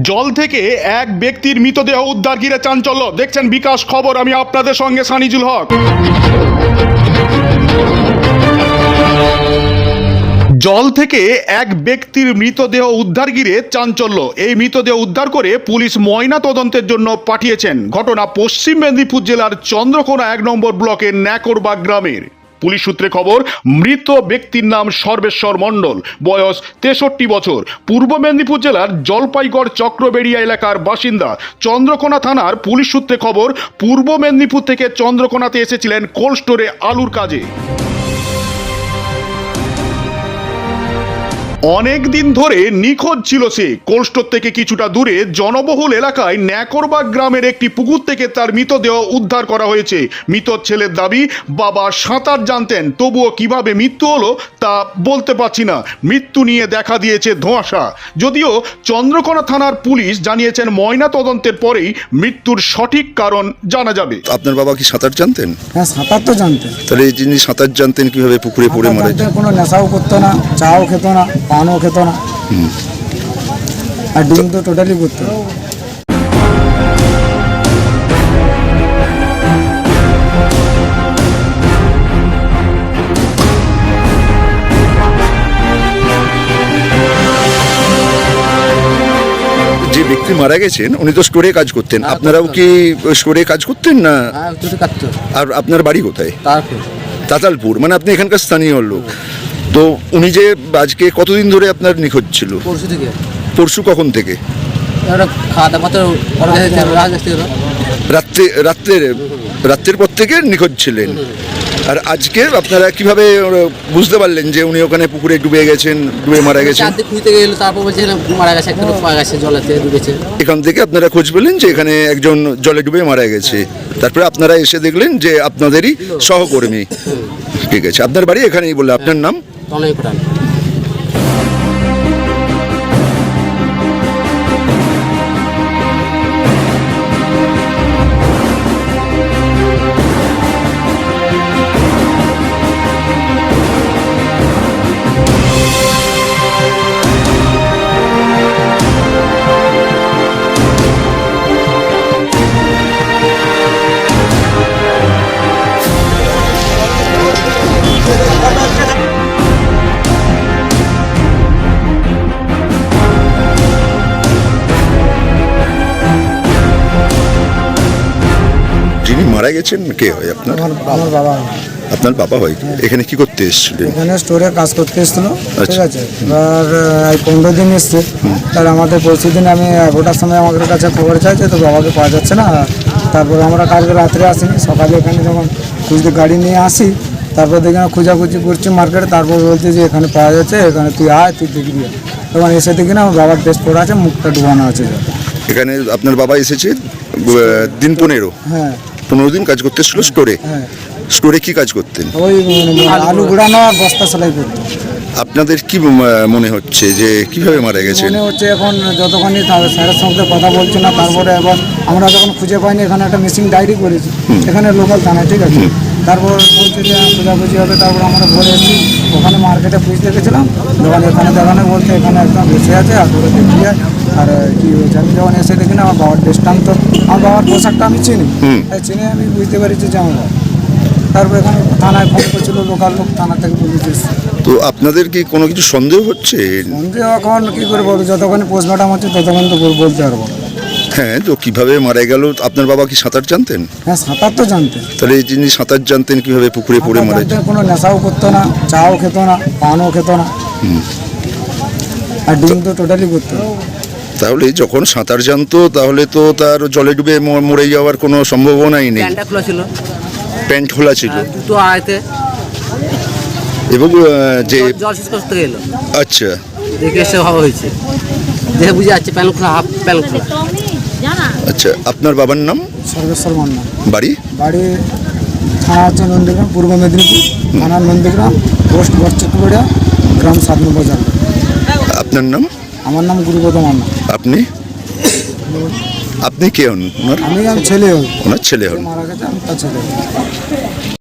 জল থেকে এক ব্যক্তির মৃতদেহ উদ্ধার ঘিরে চাঞ্চল্য। দেখছেন বিকাশ খবর, আমি আপনাদের সঙ্গে সানিজুল হক। জল থেকে এক ব্যক্তির মৃতদেহ উদ্ধার ঘিরে চাঞ্চল্য। এই মৃতদেহ উদ্ধার করে পুলিশ ময়না তদন্তের জন্য পাঠিয়েছেন। ঘটনা পশ্চিম মেদিনীপুর জেলার চন্দ্রকোনা এক নম্বর ব্লকের ন্যাকরবাগ গ্রামের। পুলিশ সূত্রে খবর, মৃত ব্যক্তির নাম সর্বেশ্বর মণ্ডল। বয়স তেষট্টি বছর। পূর্ব মেদিনীপুর জেলার জলপাইগড় চক্রবেড়িয়া এলাকার বাসিন্দা চন্দ্রকোনা থানার পুলিশ সূত্রে খবর, পূর্ব মেদিনীপুর থেকে চন্দ্রকোনাতে এসেছিলেন কোল্ড স্টোরে আলুর কাজে। অনেক দিন ধরে নিখোঁজ ছিল সে। কোল্ডস্টোর থেকে কিছুটা দূরে জনবহুল এলাকায় ন্যাকরবাগ গ্রামের একটি পুকুর থেকে তার মৃতদেহ উদ্ধার করা হয়েছে। মৃত ছেলের দাবি বাবা সাঁতার জানতেন তবুও কীভাবে মৃত্যু হলো তা বলতে পারছি না। মৃত্যু নিয়ে দেখা দিয়েছে ধোঁয়াশা। যদিও চন্দ্রকোনা থানার পুলিশ জানিয়েছেন ময়না তদন্তের পরেই মৃত্যুর সঠিক কারণ জানা যাবে। আপনার বাবা কি সাঁতার জানতেন? হ্যাঁ সাঁতার তো জানতেন। তাহলে এই যিনি সাঁতার জানতেন কীভাবে পুকুরে পড়ে মারা যায়? কোনো নেশাও করতো না চাও খেত না। পানও খেত না। আর ডিম তো টোটালি করতো যে ব্যক্তি মারা গেছেন উনি তো স্টোরে কাজ করতেন। আপনারাও কি স্টোরে কাজ করতেন না? হ্যাঁ আর আপনার বাড়ি কোথায়? তাতালপুর। মানে আপনি এখানকার স্থানীয় লোক। তো উনি যে আজকে কতদিন ধরে আপনার নিখোঁজ ছিল? পরশু থেকে। পরশু কখন থেকে? রাত্রে রাত্রের রাত্রের পর থেকে নিখোঁজ ছিলেন। আর আজকে আপনারা কীভাবে বুঝতে পারলেন যে উনি ওখানে পুকুরে ডুবে গেছেন ডুবে মারা গেছেন? খুঁজতে গেলো তারপর বলছে মারা গেছে একটা লোক গেছে জলেতে ডুবেছে। এখান থেকে আপনারা খোঁজ পেলেন যে এখানে একজন জলে ডুবে মারা গেছে। তারপরে আপনারা এসে দেখলেন যে আপনাদেরই সহকর্মী ঠিক আছে আপনার বাড়ি এখানেই বললে আপনার নাম? তনয় কোটাল মারা গেছেন? কে হয় আপনার? আমার বাবা। আপনার বাবা হয়? এখানে কি করতে এসেছিলেন? এখানে স্টোরে কাজ করতে এসেছিল ঠিক আচ্ছা। আছে? এবার এই পনেরো দিন এসছে। তার আমাদের পরশু দিন আমি এগারোটার সময় আমাদের কাছে খবর চাইছে তো বাবাকে পাওয়া যাচ্ছে না। তারপর আমরা কালকে রাত্রে আসিনি। সকালে এখানে যখন খুঁজতে গাড়ি নিয়ে আসি তারপর দেখি না খোঁজাখুঁজি করছি মার্কেটে তারপর বলছে যে এখানে পাওয়া যাচ্ছে এখানে তুই আয় তুই দেখবি। তখন এসে দেখি না আমার বাবার ড্রেস পরা আছে মুখটা ডুবানো আছে। এখানে আপনার বাবা এসেছে দিন পনেরো? হ্যাঁ। পনেরো দিন কাজ করতে ছিল স্টোরে। হ্যাঁ। স্টোরে কি কাজ করতেন? ওই আলু গুড়ানো আর বস্তা সেলাই আপনাদের কি মনে হচ্ছে যে কীভাবে মারা গেছে মনে হচ্ছে এখন যতক্ষণই স্যারের সঙ্গে কথা বলছে না তারপরে এবার আমরা যখন খুঁজে পাইনি এখানে একটা মিসিং ডায়েরি করেছি। এখানে লোকাল থানায় ঠিক আছে? তারপর বলছে যে খোঁজাখুঁজি হবে তারপর আমরা ঘরে এসেছি। ওখানে মার্কেটে খুঁজতে গেছিলাম যখন এখানে দেখানো বলতে এখানে একদম বসে আছে আর ধরে দেখি যায়। আর কি হয়েছে আমি যখন এসে দেখি না আমার বাবার ড্রেসটাম তো আমার বাবার পোশাকটা আমি চিনি। চিনে আমি বুঝতে পেরেছি যে আমার তারপর এখানে থানায় ফোন করছিল লোকাল লোক থানা থেকে পুলিশ তো আপনাদের কি কোনো কিছু সন্দেহ হচ্ছে? সন্দেহ এখন কি করে বলব? যতক্ষণ পোস্টমর্টম হচ্ছে ততক্ষণ তো বল- বলতে পারব। হ্যাঁ তো কীভাবে মারা গেল? আপনার বাবা কি সাঁতার জানতেন? হ্যাঁ সাঁতার তো জানতেন। তাহলে এই যিনি সাঁতার জানতেন কীভাবে পুকুরে পড়ে মারা যায়? কোনো নেশাও করতো না চাও খেত না পানও খেত না। আর ডিম তো টোটালি করতো তাহলে যখন সাঁতার জানতো তাহলে তো তার জলে ডুবে ম- মরে যাওয়ার কোনো সম্ভাবনাই নেই। খোলা ছিল। প্যান্ট খোলা ছিল। দুটো আড়াইতে এবং যে জল- জল শেষ করতে গেলো। আচ্ছা। দেখে এসে ভাবা হয়েছে। দেখে বুঝে যাচ্ছে প্যান্ট খোলা হাফ প্যান্ট খোলা। আচ্ছা আপনার বাবার নাম? সর্বেশ্বর মন্ডল বাড়ি? বাড়ি থানা হচ্ছে নন্দীগ্রাম পূর্ব মেদিনীপুর থানা নন্দীগ্রাম পোস্ট বর্চকপুরিয়া গ্রাম সাত নম্বর আপনার নাম? আমার নাম গুরুপদ মান্না। আপনি? আপনি কে হন? ওনার? আমি ছেলে হন ওনার ছেলে হন। মারা গেছে আমি তার ছেলে।